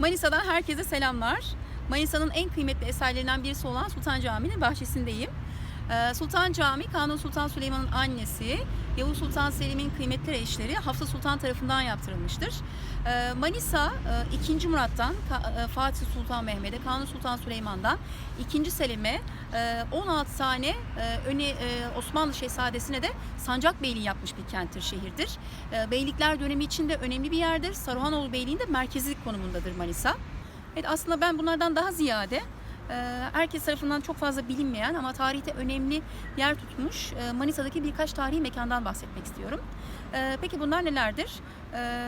Manisa'dan herkese selamlar. Manisa'nın en kıymetli eserlerinden birisi olan Sultan Camii'nin bahçesindeyim. Ee, Sultan Camii, Kanuni Sultan Süleyman'ın annesi, Yavuz Sultan Selim'in kıymetli eşleri Hafsa Sultan tarafından yaptırılmıştır. Ee, Manisa, 2. Murat'tan, Ka- e, Fatih Sultan Mehmet'e, Kanuni Sultan Süleyman'dan 2. Selim'e, e, 16 tane e, öne e, Osmanlı Şehzadesi'ne de sancak beyliği yapmış bir kenttir, şehirdir. E, Beylikler dönemi için de önemli bir yerdir. Saruhanoğlu Beyliği'nin de merkezlik konumundadır Manisa. Evet aslında ben bunlardan daha ziyade e, herkes tarafından çok fazla bilinmeyen ama tarihte önemli yer tutmuş e, Manisa'daki birkaç tarihi mekandan bahsetmek istiyorum. E, Peki bunlar nelerdir? E,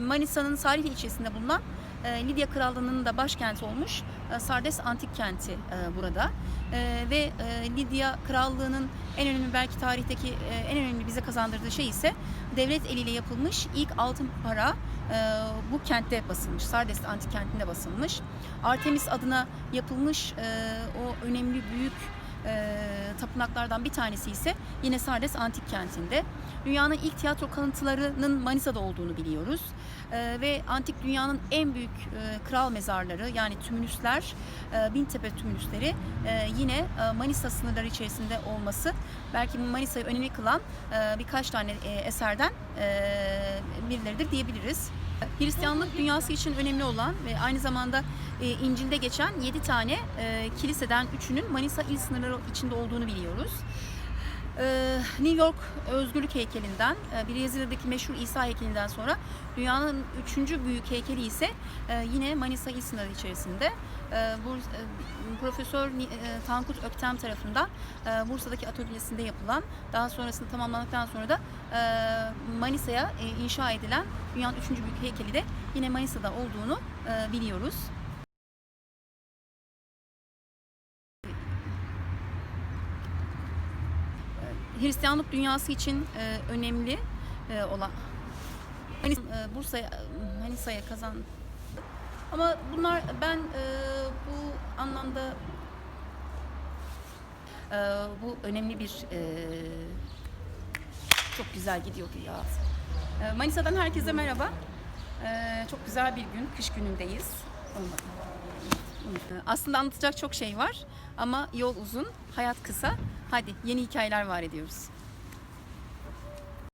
Manisa'nın Salihli ilçesinde bulunan Lidya Krallığı'nın da başkenti olmuş e, Sardes Antik Kenti e, burada. E, Ve e, Lidya Krallığı'nın en önemli belki tarihteki en önemli bize kazandırdığı şey ise devlet eliyle yapılmış ilk altın para bu kentte basılmış. Sardes Antik Kenti'nde basılmış. Artemis adına yapılmış o önemli büyük tapınaklardan bir tanesi ise yine Sardes Antik Kenti'nde. Dünyanın ilk tiyatro kalıntılarının Manisa'da olduğunu biliyoruz. E, ve antik dünyanın en büyük e, kral mezarları yani tümülüsler, e, Bintepe tümülüsleri e, yine e, Manisa sınırları içerisinde olması belki Manisa'yı önemli kılan e, birkaç tane e, eserden e, birileridir diyebiliriz. Hristiyanlık dünyası için önemli olan ve aynı zamanda e, İncil'de geçen 7 tane e, kiliseden 3'ünün Manisa il sınırları içinde olduğunu biliyoruz. E, New York Özgürlük Heykeli'nden, e, Brezilya'daki meşhur İsa heykelinden sonra dünyanın üçüncü büyük heykeli ise e, yine Manisa il sınırı içerisinde. E, bu Profesör Tankut Öktem tarafından Bursa'daki atölyesinde yapılan, daha sonrasında tamamlandıktan sonra da Manisa'ya inşa edilen dünyanın üçüncü büyük heykeli de yine Manisa'da olduğunu biliyoruz. Hristiyanlık dünyası için e, önemli e, olan Manis, e, Bursa'ya Manisa'ya kazan ama bunlar ben e, bu anlamda e, bu önemli bir e, çok güzel gidiyordu ya. E, Manisa'dan herkese merhaba. E, çok güzel bir gün, kış günündeyiz. Olmadı. Aslında anlatacak çok şey var ama yol uzun, hayat kısa. Hadi yeni hikayeler var ediyoruz.